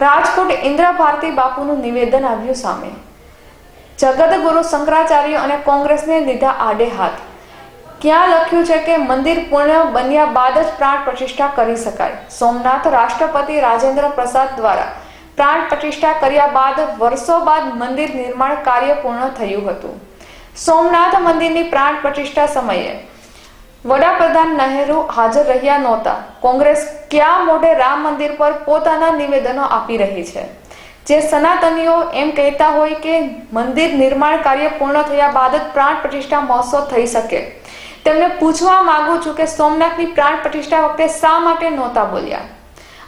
રાજકોટ ઇન્દ્રા ભારતી બાપુનું નિવેદન આવ્યું સામે. જગતગુરુ શંકરાચાર્ય અને કોંગ્રેસને લીધા આડે હાથ. ક્યાં લખ્યું છે કે મંદિર પૂર્ણ બન્યા બાદ જ પ્રાણ પ્રતિષ્ઠા કરી શકાય. સોમનાથ રાષ્ટ્રપતિ રાજેન્દ્ર પ્રસાદ દ્વારા પ્રાણ પ્રતિષ્ઠા કર્યા બાદ વર્ષો બાદ મંદિર નિર્માણ કાર્ય પૂર્ણ થયું હતું. સોમનાથ મંદિરની પ્રાણ પ્રતિષ્ઠા સમયે વડાપ્રધાન નહેરુ હાજર રહ્યા નહોતા. કોંગ્રેસ ક્યાં મોઢે રામ મંદિર પર પોતાના નિવેદનો આપી રહી છે? જે સનાતનીઓ એમ કહેતા હોય કે મંદિર નિર્માણ કાર્ય પૂર્ણ થયા બાદ જ પ્રાણ પ્રતિષ્ઠા મહોત્સવ થઈ શકે. તેમને પૂછવા માંગુ છું કે સોમનાથની પ્રાણ પ્રતિષ્ઠા વખતે શા માટે નહોતા બોલ્યા?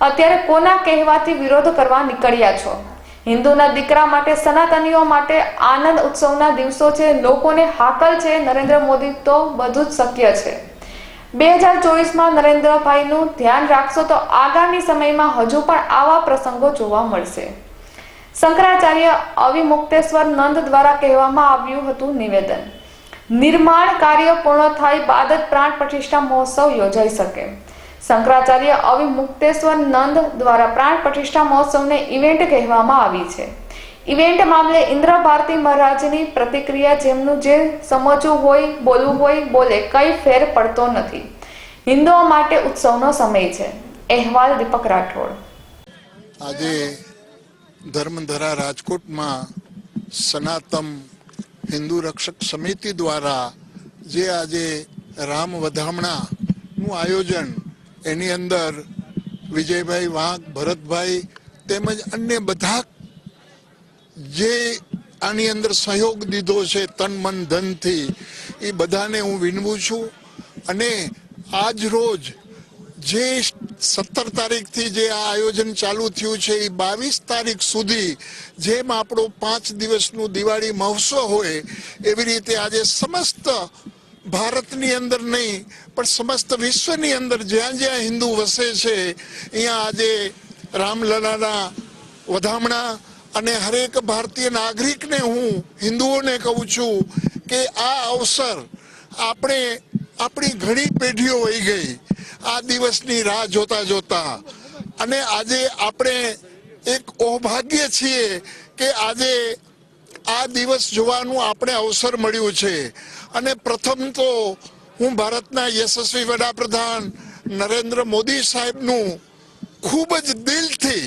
અત્યારે કોના કહેવાથી વિરોધ કરવા નીકળ્યા છો? હિન્દુના દીકરા માટે, સનાતનીઓ માટે આનંદ ઉત્સવના દિવસો છે. લોકોને હાકલ છે નરેન્દ્ર મોદી તો બધું જ શક્ય છે. બે હજાર ચોવીસમાં નરેન્દ્રભાઈનું ધ્યાન રાખશો તો આગામી સમયમાં હજુ પણ આવા પ્રસંગો જોવા મળશે. શંકરાચાર્ય અવિમુક્તેશ્વર નંદ દ્વારા કહેવામાં આવ્યું હતું નિવેદન. નિર્માણ કાર્ય પૂર્ણ થાય બાદ જ પ્રાણ પ્રતિષ્ઠા મહોત્સવ યોજાઈ શકે. શંકરાચાર્ય અવિમુક્તેશ્વર નંદ દ્વારા પ્રાણ પ્રતિષ્ઠા મહોત્સવને ઇવેન્ટ કહેવામાં આવી છે. ઇવેન્ટ મામલે ઇન્દ્ર ભારતી મહારાજની પ્રતિક્રિયા જેમનું જે સમજવું હોય, બોલવું હોય, બોલે કઈ ફેર પડતો નથી. હિન્દુઓ માટે ઉત્સવનો સમય છે. અહેવાલ દીપક રાઠોડ. આજે ધર્મધરા રાજકોટમાં સનાતમ હિન્દુ રક્ષક સમિતિ દ્વારા જે આજે રામ વધામણાનું આયોજન એની અંદર વિજયભાઈ વાંક ભરતભાઈ તેમજ અન્ય બધા જે આની અંદર સહયોગ દીધો છે તન, મન ધનથી એ બધાને હું વિનવું છું. અને આજ રોજ જે સત્તર તારીખથી જે આ આયોજન ચાલુ થયું છે, એ બાવીસ તારીખ સુધી જેમ આપણો પાંચ દિવસનું દિવાળી મહોત્સવ હોય, એવી રીતે આજે સમસ્ત ભારતની અંદર નહીં, પણ સમસ્ત વિશ્વની અંદર જ્યાં જ્યાં હિન્દુ વસે છે, અહીંયા આજે રામલલાના વધામણા અને હરેક ભારતીય નાગરિકને હું હિન્દુઓને કહું છું કે આ અવસર આપણે, આપણી ઘણી પેઢીઓ વહી ગઈ. આ દિવસની રાહ જોતા જોતા. અને આજે આપણે એક ઔભાગ્ય છીએ કે આજે આ દિવસ જોવાનું આપણે અવસર મળ્યું છે. અને પ્રથમ તો હું ભારતના યશસ્વી વડાપ્રધાન નરેન્દ્ર મોદી સાહેબનું ખૂબ જ દિલથી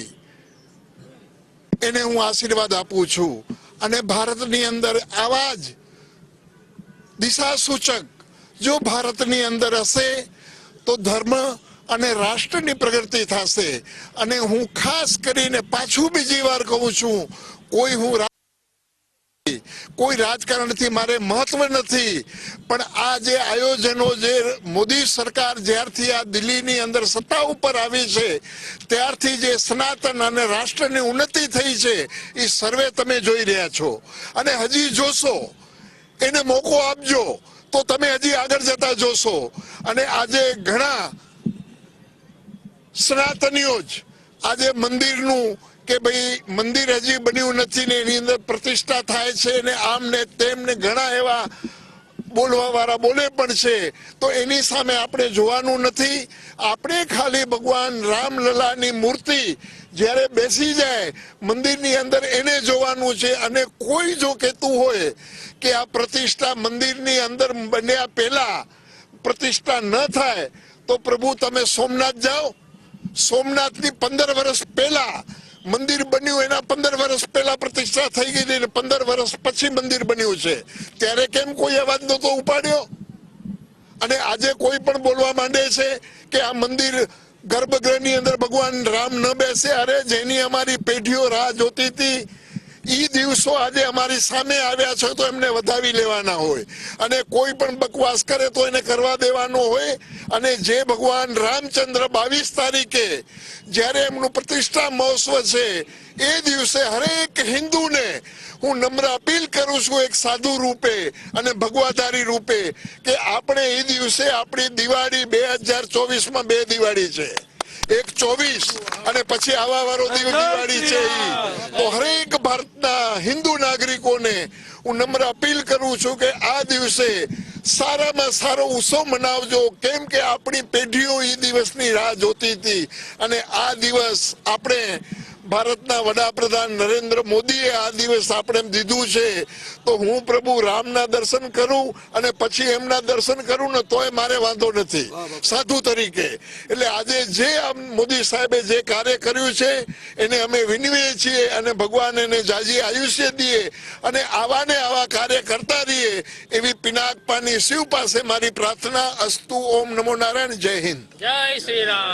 એને હું આશીર્વાદ આપું છું. અને ભારતની અંદર આવા જ દિશા સૂચક જો ભારતની અંદર હશે, તો ધર્મ અને રાષ્ટ્રની પ્રગતિ થશે. અને હું ખાસ કરીને પાછું બીજી વાર કહું છું, કોઈ હું કોઈ રાજકારણથી મારે મહત્વ નથી, પણ આ જે આયોજનો જે મોદી સરકાર જ્યારથી આ દિલ્હીની અંદર સત્તા ઉપર આવી છે, ત્યારથી જે સનાતન અને રાષ્ટ્રની ઉન્નતિ થઈ છે, એ સર્વે તમે જોઈ રહ્યા છો. અને હજી જોશો, એને મોકો આપજો, તો તમે હજી આગળ જતા જોશો. અને આજે ઘણા સનાતનીઓ જ આજે મંદિરનું કે ભાઈ મંદિર હજી બન્યું નથી ને એની અંદર પ્રતિષ્ઠા થાય છે ને આમ ને તેમ ને ઘણા એવા બોલવા વાળા બોલે પણ છે. તો એની સામે આપણે જોવાનું નથી. આપણે ખાલી ભગવાન રામલલાની મૂર્તિ જ્યારે બેસી જાય, મંદિરની અંદર એને જોવાનું છે અને કોઈ જો કહેતું હોય કે આ પ્રતિષ્ઠા મંદિરની અંદર બન્યા પહેલા પ્રતિષ્ઠા ન થાય, તો પ્રભુ તમે સોમનાથ જાઓ. સોમનાથની પંદર વર્ષ પહેલા મંદિર બન્યું એના પંદર વર્ષ પહેલા પ્રતિષ્ઠા થઈ ગઈ હતી પંદર વર્ષ પછી મંદિર બન્યું છે. ત્યારે કેમ કોઈ અવાજ નતો ઉપાડ્યો? અને આજે કોઈ પણ બોલવા માંડે છે કે આ મંદિર ગર્ભગૃહની અંદર ભગવાન રામ ન બેસે, અરે જેની અમારી પેઢીઓ રાહ જોતી હતી ઈ દિવસો આજે અમારી સામે આવ્યા છે તો એમને વધાવી લેવાના હોય. અને કોઈ પણ બકવાસ કરે તો એને કરવા દેવાનો હોય. અને જે ભગવાન રામચંદ્ર બાવીસ તારીખે જ્યારે એમનું પ્રતિષ્ઠા મહોત્સવ છે, એ દિવસે હરેક હિન્દુને હું નમ્ર અપીલ કરું છું એક સાધુ રૂપે અને ભગવાધારી રૂપે કે આપણે એ દિવસે આપણી દિવાળી બે હજાર ચોવીસમાં બે દિવાળી છે. એક ચોવીસ અને પછી આવા દિવ- દિવાળી છે તો નાગરિકોને હું નમ્ર અપીલ કરું છું કે આ દિવસે સારામાં સારો ઉત્સવ મનાવજો. કેમ કે આપણી પેઢીઓ એ દિવસની રાહ જોતી હતી. અને આ દિવસ આપણે ભારતના વડાપ્રધાન નરેન્દ્ર મોદીએ આ દિવસ આપણે દીધું છે તો હું પ્રભુ રામના દર્શન કરું અને પછી એમના દર્શન કરું ને તોય મારે વાંધો નથી. સાધુ તરીકે. એટલે આજે જે આમ મોદી સાહેબે જે કાર્ય કર્યું છે એને અમે વિનવીએ છીએ અને ભગવાન એને જાજી આયુષ્ય દઈએ અને આવા ને આવા કાર્ય કરતા રહીએ એવી પિનાકપાની શિવ પાસે મારી પ્રાર્થના અસ્તુ ઓમ નમો નારાયણ. જય હિન્દ. જય શ્રી રામ.